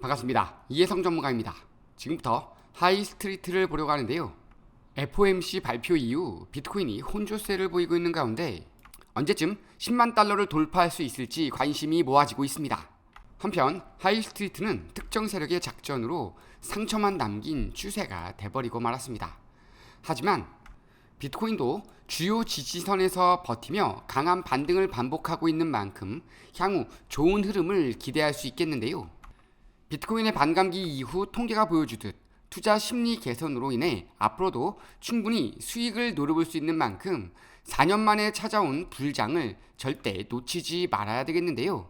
반갑습니다. 이해성 전문가입니다. 지금부터 하이스트리트를 보려고 하는데요. FOMC 발표 이후 비트코인이 혼조세를 보이고 있는 가운데 언제쯤 10만 달러를 돌파할 수 있을지 관심이 모아지고 있습니다. 한편 하이스트리트는 특정 세력의 작전으로 상처만 남긴 추세가 돼버리고 말았습니다. 하지만 비트코인도 주요 지지선에서 버티며 강한 반등을 반복하고 있는 만큼 향후 좋은 흐름을 기대할 수 있겠는데요. 비트코인의 반감기 이후 통계가 보여주듯 투자 심리 개선으로 인해 앞으로도 충분히 수익을 노려볼 수 있는 만큼 4년 만에 찾아온 불장을 절대 놓치지 말아야 되겠는데요.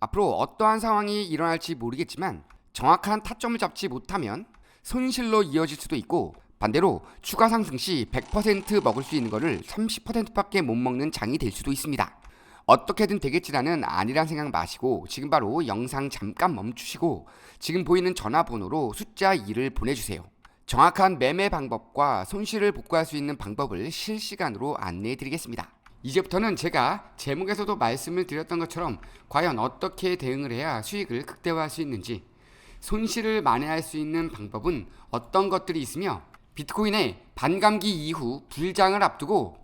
앞으로 어떠한 상황이 일어날지 모르겠지만 정확한 타점을 잡지 못하면 손실로 이어질 수도 있고 반대로 추가 상승 시 100% 먹을 수 있는 거를 30%밖에 못 먹는 장이 될 수도 있습니다. 어떻게든 되겠지라는 아니란 생각 마시고 지금 바로 영상 잠깐 멈추시고 지금 보이는 전화번호로 숫자 2를 보내주세요. 정확한 매매 방법과 손실을 복구할 수 있는 방법을 실시간으로 안내해 드리겠습니다. 이제부터는 제가 제목에서도 말씀을 드렸던 것처럼 과연 어떻게 대응을 해야 수익을 극대화할 수 있는지 손실을 만회할 수 있는 방법은 어떤 것들이 있으며 비트코인의 반감기 이후 불장을 앞두고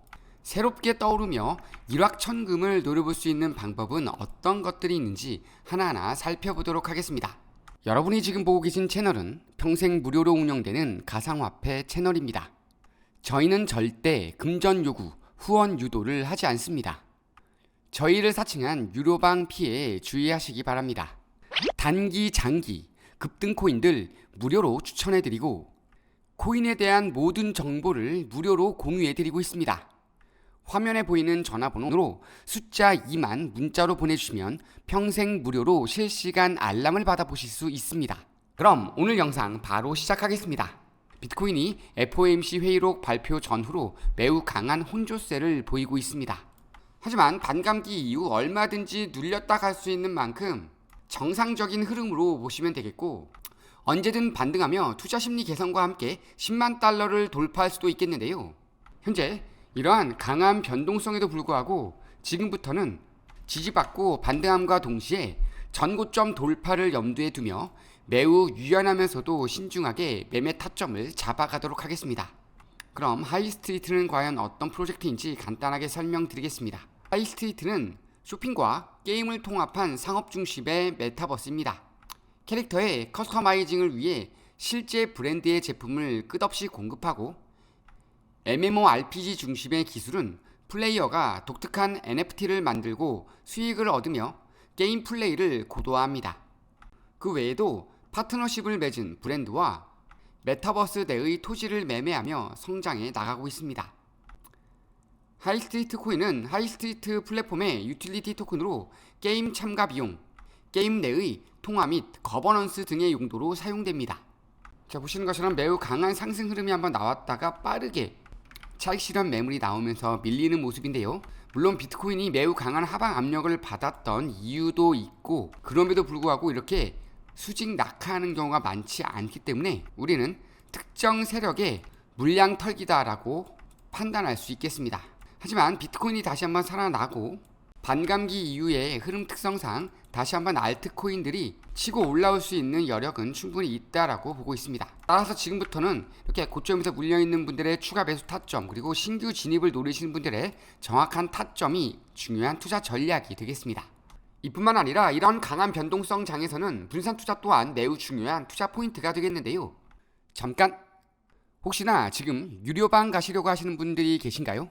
새롭게 떠오르며 일확천금을 노려볼 수 있는 방법은 어떤 것들이 있는지 하나하나 살펴보도록 하겠습니다. 여러분이 지금 보고 계신 채널은 평생 무료로 운영되는 가상화폐 채널입니다. 저희는 절대 금전 요구, 후원 유도를 하지 않습니다. 저희를 사칭한 유료방 피해 주의하시기 바랍니다. 단기, 장기, 급등 코인들 무료로 추천해드리고 코인에 대한 모든 정보를 무료로 공유해드리고 있습니다. 화면에 보이는 전화번호로 숫자 2만 문자로 보내주시면 평생 무료로 실시간 알람을 받아보실 수 있습니다. 그럼 오늘 영상 바로 시작하겠습니다. 비트코인이 FOMC 회의록 발표 전후로 매우 강한 혼조세를 보이고 있습니다. 하지만 반감기 이후 얼마든지 눌렸다 갈 수 있는 만큼 정상적인 흐름으로 보시면 되겠고 언제든 반등하며 투자 심리 개선과 함께 10만 달러를 돌파할 수도 있겠는데요. 현재 이러한 강한 변동성에도 불구하고 지금부터는 지지받고 반등함과 동시에 전고점 돌파를 염두에 두며 매우 유연하면서도 신중하게 매매 타점을 잡아가도록 하겠습니다. 그럼 하이스트리트는 과연 어떤 프로젝트인지 간단하게 설명드리겠습니다. 하이스트리트는 쇼핑과 게임을 통합한 상업 중심의 메타버스입니다. 캐릭터의 커스터마이징을 위해 실제 브랜드의 제품을 끝없이 공급하고 MMORPG 중심의 기술은 플레이어가 독특한 NFT를 만들고 수익을 얻으며 게임 플레이를 고도화합니다. 그 외에도 파트너십을 맺은 브랜드와 메타버스 내의 토지를 매매하며 성장해 나가고 있습니다. 하이스트리트 코인은 하이스트리트 플랫폼의 유틸리티 토큰으로 게임 참가 비용, 게임 내의 통화 및 거버넌스 등의 용도로 사용됩니다. 자 보시는 것처럼 매우 강한 상승 흐름이 한번 나왔다가 빠르게 차익 실현 매물이 나오면서 밀리는 모습인데요. 물론 비트코인이 매우 강한 하방 압력을 받았던 이유도 있고 그럼에도 불구하고 이렇게 수직 낙하하는 경우가 많지 않기 때문에 우리는 특정 세력의 물량 털기다라고 판단할 수 있겠습니다. 하지만 비트코인이 다시 한번 살아나고 반감기 이후의 흐름 특성상 다시 한번 알트코인들이 치고 올라올 수 있는 여력은 충분히 있다라고 보고 있습니다. 따라서 지금부터는 이렇게 고점에서 물려 있는 분들의 추가 매수 타점 그리고 신규 진입을 노리시는 분들의 정확한 타점이 중요한 투자 전략이 되겠습니다. 이뿐만 아니라 이런 강한 변동성 장에서는 분산 투자 또한 매우 중요한 투자 포인트가 되겠는데요. 잠깐 혹시나 지금 유료방 가시려고 하시는 분들이 계신가요?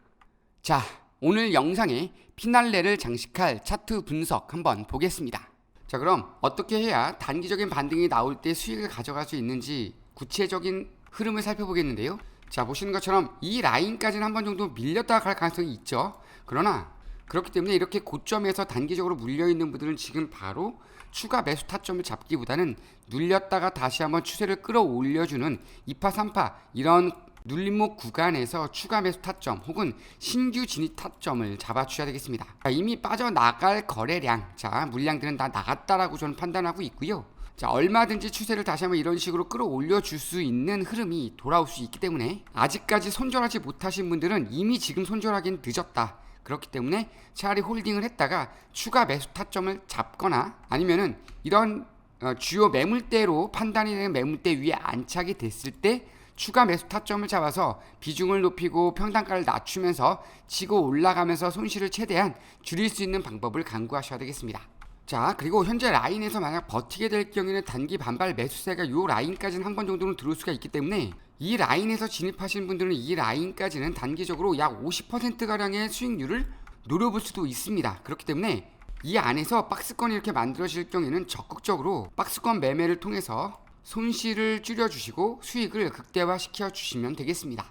자, 오늘 영상에 피날레를 장식할 차트 분석 한번 보겠습니다. 자, 그럼 어떻게 해야 단기적인 반등이 나올 때 수익을 가져갈 수 있는지 구체적인 흐름을 살펴보겠는데요. 자, 보시는 것처럼 이 라인까지는 한 번 정도 밀렸다 갈 가능성이 있죠. 그러나 그렇기 때문에 이렇게 고점에서 단기적으로 물려 있는 분들은 지금 바로 추가 매수 타점을 잡기보다는 눌렸다가 다시 한번 추세를 끌어올려주는 2파 3파 이런 눌림목 구간에서 추가 매수 타점 혹은 신규 진입 타점을 잡아주셔야 되겠습니다. 자, 이미 빠져나갈 거래량, 자 물량들은 다 나갔다라고 저는 판단하고 있고요. 자 얼마든지 추세를 다시 한번 이런 식으로 끌어올려 줄 수 있는 흐름이 돌아올 수 있기 때문에 아직까지 손절하지 못하신 분들은 이미 지금 손절하기는 늦었다. 그렇기 때문에 차라리 홀딩을 했다가 추가 매수 타점을 잡거나 아니면은 이런 어, 주요 매물대로 판단이 되는 매물대 위에 안착이 됐을 때 추가 매수 타점을 잡아서 비중을 높이고 평단가를 낮추면서 치고 올라가면서 손실을 최대한 줄일 수 있는 방법을 강구하셔야 되겠습니다. 자 그리고 현재 라인에서 만약 버티게 될 경우에는 단기 반발 매수세가 요 라인까지는 한 번 정도는 들어올 수가 있기 때문에 이 라인에서 진입하시는 분들은 이 라인까지는 단기적으로 약 50%가량의 수익률을 노려볼 수도 있습니다. 그렇기 때문에 이 안에서 박스권이 이렇게 만들어질 경우에는 적극적으로 박스권 매매를 통해서 손실을 줄여주시고 수익을 극대화시켜 주시면 되겠습니다.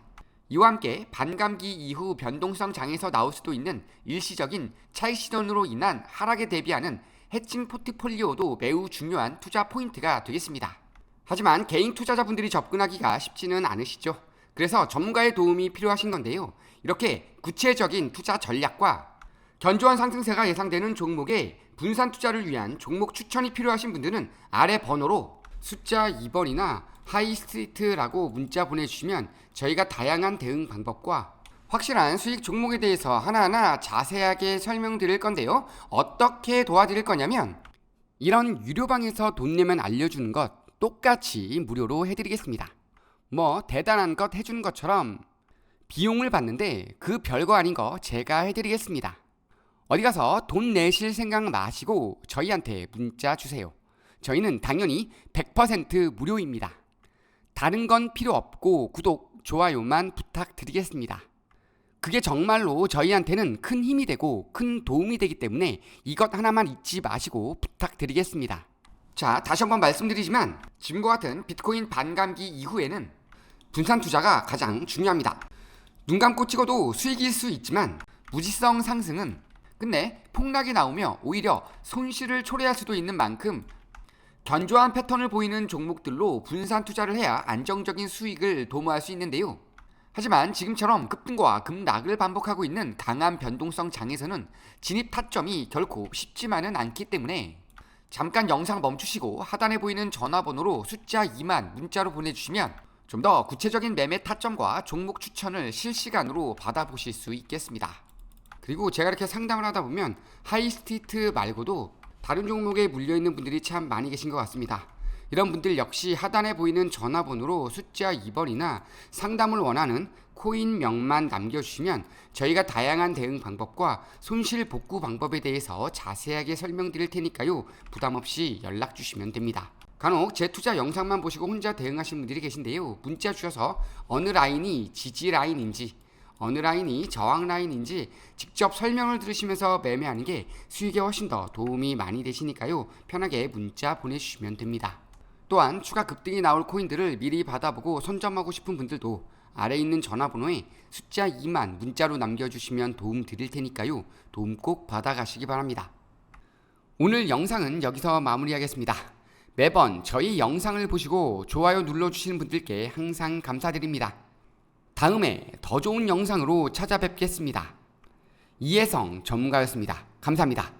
이와 함께 반감기 이후 변동성 장에서 나올 수도 있는 일시적인 차익 실현으로 인한 하락에 대비하는 해칭 포트폴리오도 매우 중요한 투자 포인트가 되겠습니다. 하지만 개인 투자자분들이 접근하기가 쉽지는 않으시죠. 그래서 전문가의 도움이 필요하신 건데요. 이렇게 구체적인 투자 전략과 견조한 상승세가 예상되는 종목에 분산 투자를 위한 종목 추천이 필요하신 분들은 아래 번호로 숫자 2번이나 하이스트리트라고 문자 보내주시면 저희가 다양한 대응 방법과 확실한 수익 종목에 대해서 하나하나 자세하게 설명드릴 건데요. 어떻게 도와드릴 거냐면 이런 유료방에서 돈 내면 알려주는 것 똑같이 무료로 해드리겠습니다. 뭐 대단한 것 해주는 것처럼 비용을 받는데 그 별거 아닌 거 제가 해드리겠습니다. 어디 가서 돈 내실 생각 마시고 저희한테 문자 주세요. 저희는 당연히 100% 무료입니다. 다른 건 필요 없고 구독, 좋아요만 부탁드리겠습니다. 그게 정말로 저희한테는 큰 힘이 되고 큰 도움이 되기 때문에 이것 하나만 잊지 마시고 부탁드리겠습니다. 자, 다시 한번 말씀드리지만 지금과 같은 비트코인 반감기 이후에는 분산 투자가 가장 중요합니다. 눈 감고 찍어도 수익일 수 있지만 무지성 상승은 근데 폭락이 나오며 오히려 손실을 초래할 수도 있는 만큼 견조한 패턴을 보이는 종목들로 분산 투자를 해야 안정적인 수익을 도모할 수 있는데요. 하지만 지금처럼 급등과 급락을 반복하고 있는 강한 변동성 장에서는 진입 타점이 결코 쉽지만은 않기 때문에 잠깐 영상 멈추시고 하단에 보이는 전화번호로 숫자 2만 문자로 보내주시면 좀 더 구체적인 매매 타점과 종목 추천을 실시간으로 받아보실 수 있겠습니다. 그리고 제가 이렇게 상담을 하다 보면 하이스트리트 말고도 다른 종목에 물려있는 분들이 참 많이 계신 것 같습니다. 이런 분들 역시 하단에 보이는 전화번호로 숫자 2번이나 상담을 원하는 코인 명만 남겨주시면 저희가 다양한 대응 방법과 손실 복구 방법에 대해서 자세하게 설명드릴 테니까요. 부담 없이 연락 주시면 됩니다. 간혹 제 투자 영상만 보시고 혼자 대응하시는 분들이 계신데요. 문자 주셔서 어느 라인이 지지 라인인지 어느 라인이 저항 라인인지 직접 설명을 들으시면서 매매하는 게 수익에 훨씬 더 도움이 많이 되시니까요. 편하게 문자 보내주시면 됩니다. 또한 추가 급등이 나올 코인들을 미리 받아보고 선점하고 싶은 분들도 아래 있는 전화번호에 숫자 2만 문자로 남겨주시면 도움 드릴 테니까요. 도움 꼭 받아가시기 바랍니다. 오늘 영상은 여기서 마무리하겠습니다. 매번 저희 영상을 보시고 좋아요 눌러주시는 분들께 항상 감사드립니다. 다음에 더 좋은 영상으로 찾아뵙겠습니다. 이혜성 전문가였습니다. 감사합니다.